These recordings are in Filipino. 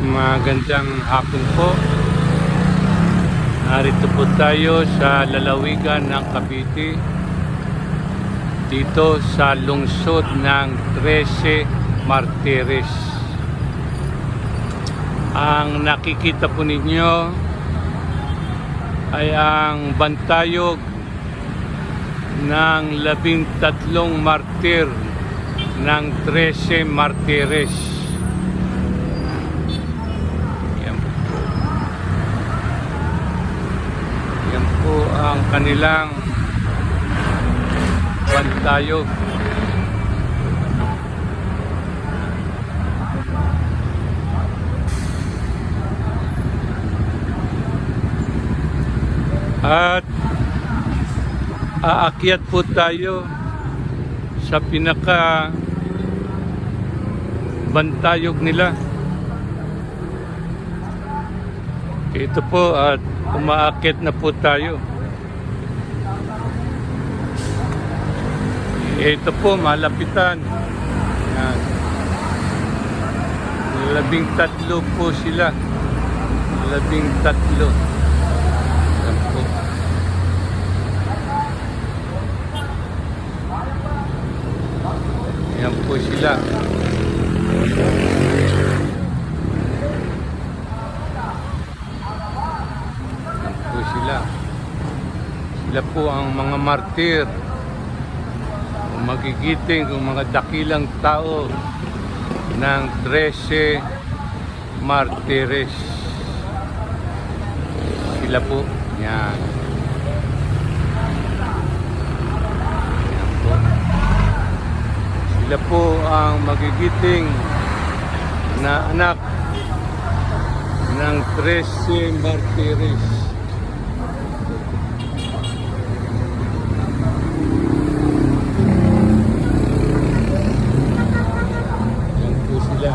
Magandang hapon po. Narito po tayo sa lalawigan ng Cavite. Dito sa lungsod ng 13 Martires. Ang nakikita po ninyo ay ang bantayog ng labing tatlong martir ng 13 Martires. Yan po. Yan po ang kanilang bantayog. At aakyat po tayo sa pinaka bantayog nila. Ito po at umaakyat na po tayo. Ito po, malapitan. Yan. Labing tatlo po sila. Labing tatlo. Yan po. Yan po sila. Yan po sila. Sila po ang mga martir. Ang magigiting, ang mga dakilang tao ng 13 martires. Sila po. Yan. Sila po ang magigiting na anak ng 13 martires. Yan po sila.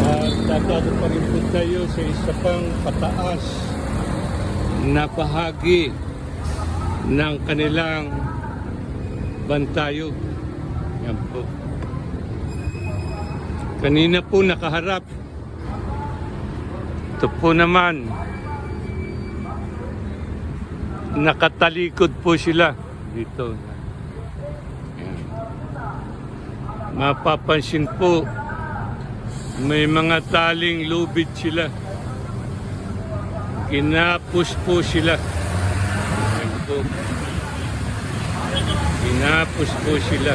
At dadalo pa rin po tayo sa isa pang pataas na bahagi ng kanilang bantayo. Yan po. Kanina po nakaharap. Ito po naman. Nakatalikod po sila dito. Mapapansin po may mga taling lubid sila. Kinapos po sila. Kinapos po sila.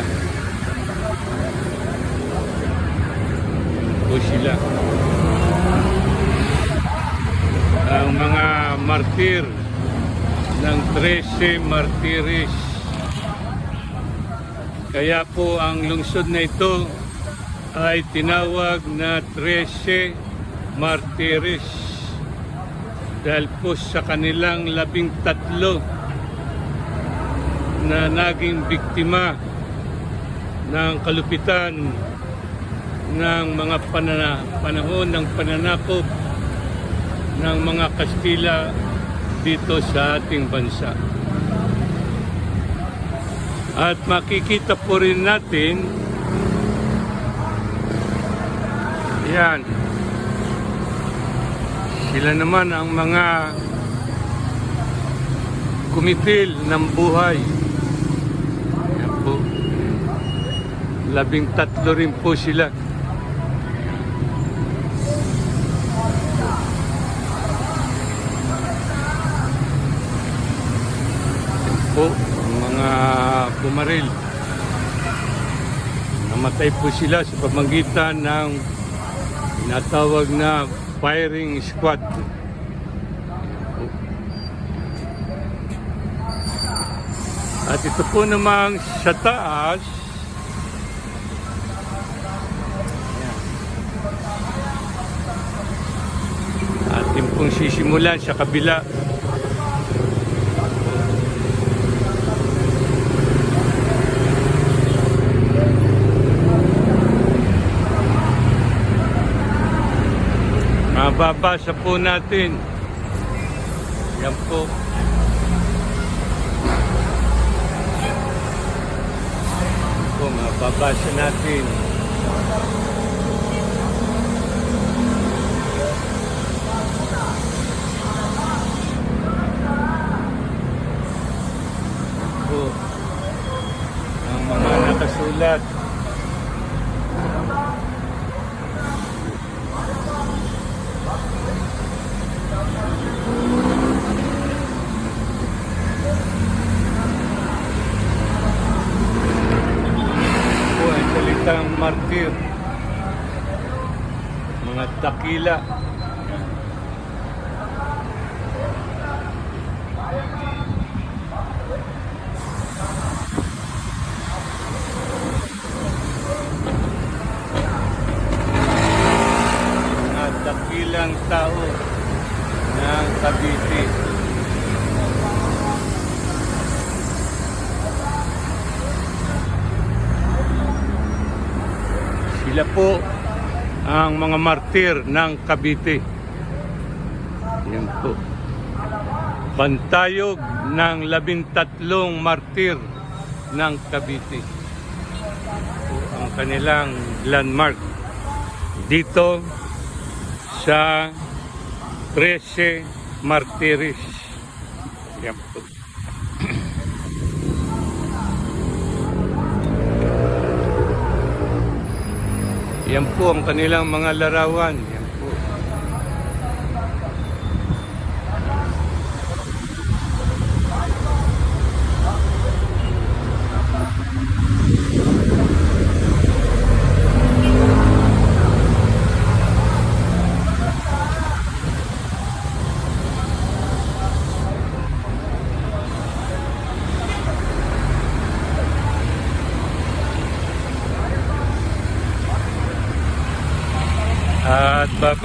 Po sila. Ang mga martir ng 13 martiris. Kaya po ang lungsod na ito ay tinawag na 13 martiris dahil po sa kanilang labing tatlo na naging biktima ng kalupitan ng mga panana, panahon ng pananakop ng mga Kastila dito sa ating bansa. At makikita po rin natin Yan. Sila naman ang mga kumitil ng buhay. Yan po. Labing tatlo rin po sila. Yan po, ang mga bumaril. Namatay po sila sa pamagitan ng natawag na firing squad. At ito po namang sa taas, atin pong sisimulan sa kabila. Mababasa po natin Yan po. Yan po, mababasa natin. Yan po. Ang mga nakasulat. po ang salitang martir. Mga dakila. Mga dakilang tao ng Cavite. Sila po ang mga martir ng Cavite. Yan po. Bantayog ng labintatlong martir ng Cavite. Po ang kanilang landmark. Dito sa 13 Martires. Yan po. Yan po ang kanilang mga larawan.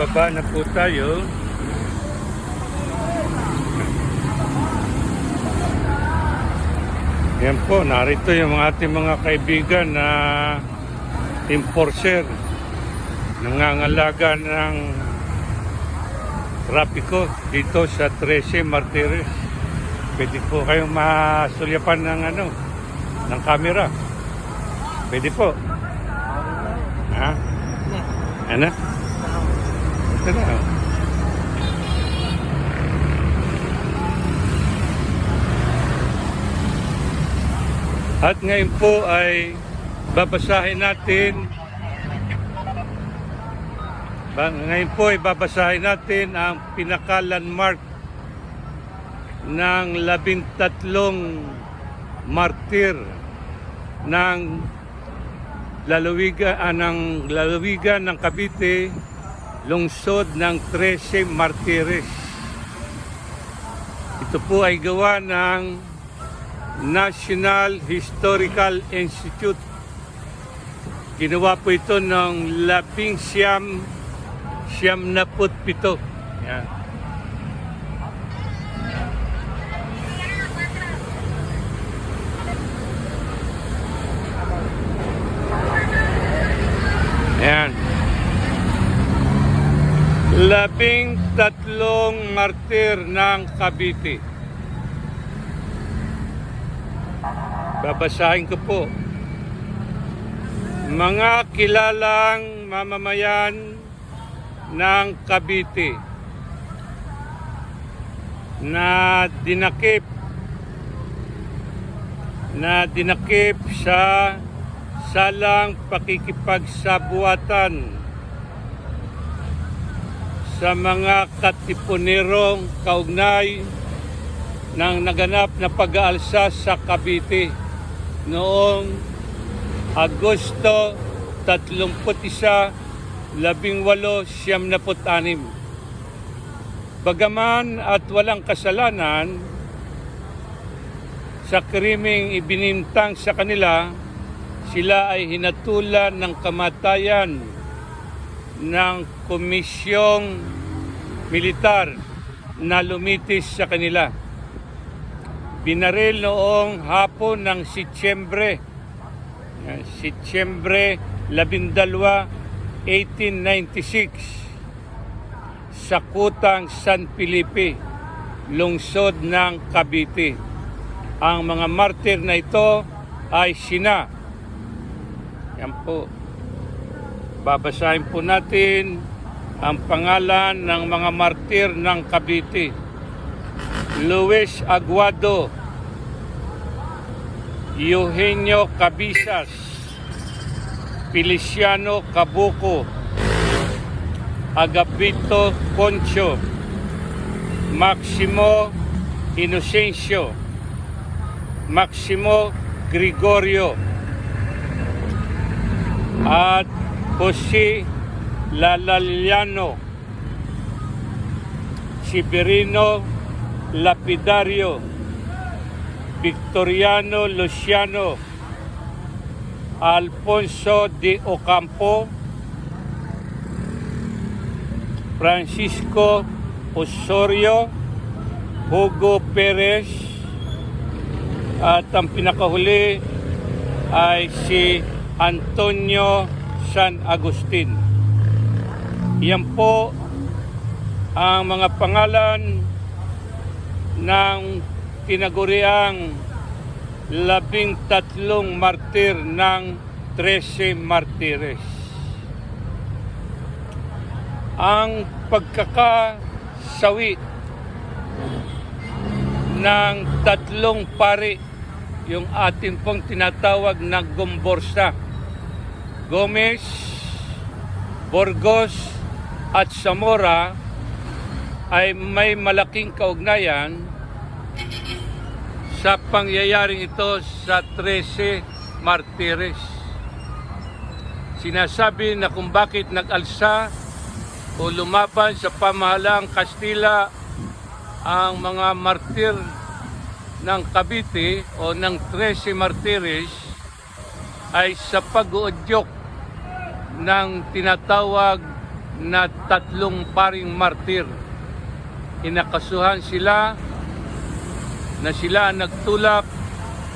Bababa na po tayo. Yan po, narito yung mga ating mga kaibigan na enforcer. Nangangalaga ng trapiko dito sa 13 Martires. Pwede po kayong masulyapan ng ano, ng camera. Pwede po. Ha? Ano? Ito na. At ngayon po ay babasahin natin ngayon po ay babasahin natin ang pinaka-landmark ng labintatlong martir ng lalawigan ah, ng lalawigan ng Cavite lungsod ng 13 Martires. Ito po ay gawa ng National Historical Institute. Ginawa po ito ng labing siyam, siyam na pito. Yan. Labing tatlong martir ng Cavite. Babasahin ko po. Mga kilalang mamamayan ng Cavite na dinakip na dinakip sa salang pakikipagsabuatan sa mga katipunerong kaugnay ng naganap na pag-aalsa sa Cavite noong Agosto 31, 1876. Bagaman at walang kasalanan sa krimeng ibinintang sa kanila, sila ay hinatulan ng kamatayan ng komisyong militar na lumitis sa kanila. Binaril noong hapon ng Setyembre, eh, Setyembre 12, 1896 sa Kutang San Felipe lungsod ng Cavite. Ang mga martir na ito ay sina. Yan po. Babasahin po natin ang pangalan ng mga martir ng Cavite. Luis Aguado, Eugenio Cabisas, Feliciano Cabuco, Agapito Concho, Maximo Inocencio, Maximo Gregorio, at Jose Lalaliano, Siberino Lapidario, Victoriano Luciano, Alfonso de Ocampo, Francisco Osorio, Hugo Perez, at ang pinakahuli ay si Antonio San Agustin. Yan po ang mga pangalan ng tinaguriang labing tatlong martir ng 13 martires. Ang pagkakasawi ng tatlong pari yung ating pong tinatawag na Gomborsa. Gomez, Burgos at Zamora ay may malaking kaugnayan sa pangyayaring ito sa 13 martires. Sinasabi na kung bakit nag-alsa o lumaban sa pamahalang Kastila ang mga martir ng Cavite o ng 13 martires ay sa pag-uudyok ng tinatawag na tatlong paring martir. Inakasuhan sila na sila nagtulak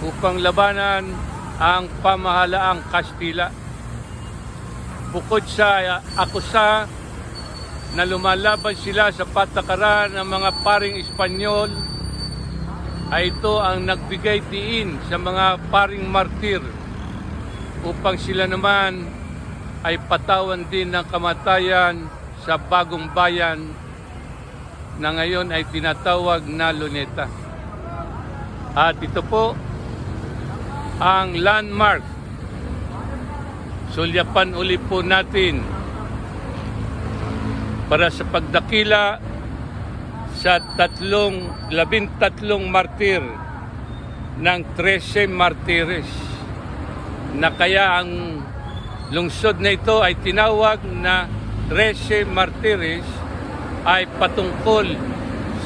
upang labanan ang pamahalaang Kastila. Bukod sa akusa na lumalaban sila sa patakaran ng mga paring Espanyol, ay ito ang nagbigay diin sa mga paring martir upang sila naman ay patawan din ng kamatayan sa bagong bayan na ngayon ay tinatawag na Luneta. At ito po ang landmark. Sulyapan uli po natin para sa pagdakila sa tatlong, labintatlong martir ng 13 martires na kaya ang lungsod na ito ay tinawag na 13 martires ay patungkol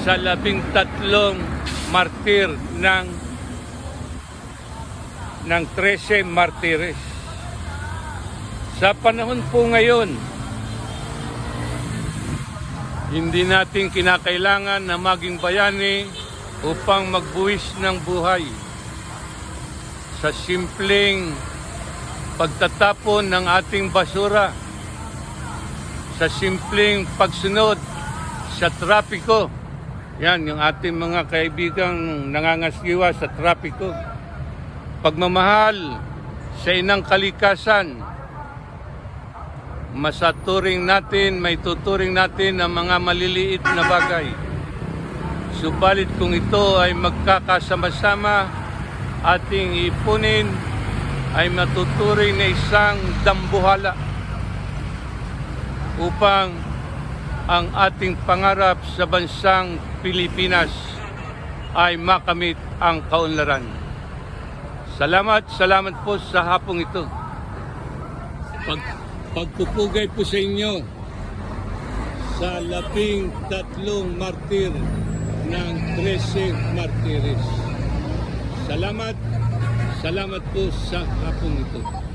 sa labintatlong martir ng ng 13 martires. Sa panahon po ngayon, hindi natin kinakailangan na maging bayani upang magbuwis ng buhay. Sa simpleng pagtatapon ng ating basura, sa simpleng pagsunod sa trapiko. Yan, yung ating mga kaibigang nangangasgiwa sa trapiko. Pagmamahal sa inang kalikasan, masaturing natin, may tuturing natin ang mga maliliit na bagay. Subalit kung ito ay magkakasama-sama, ating ipunin ay matuturing na isang dambuhala upang ang ating pangarap sa bansang Pilipinas ay makamit ang kaunlaran. Salamat, salamat po sa hapong ito. Pag, pagpupugay po sa inyo sa labing tatlong martir ng 13 martires. Salamat, salamat po sa hapong ito.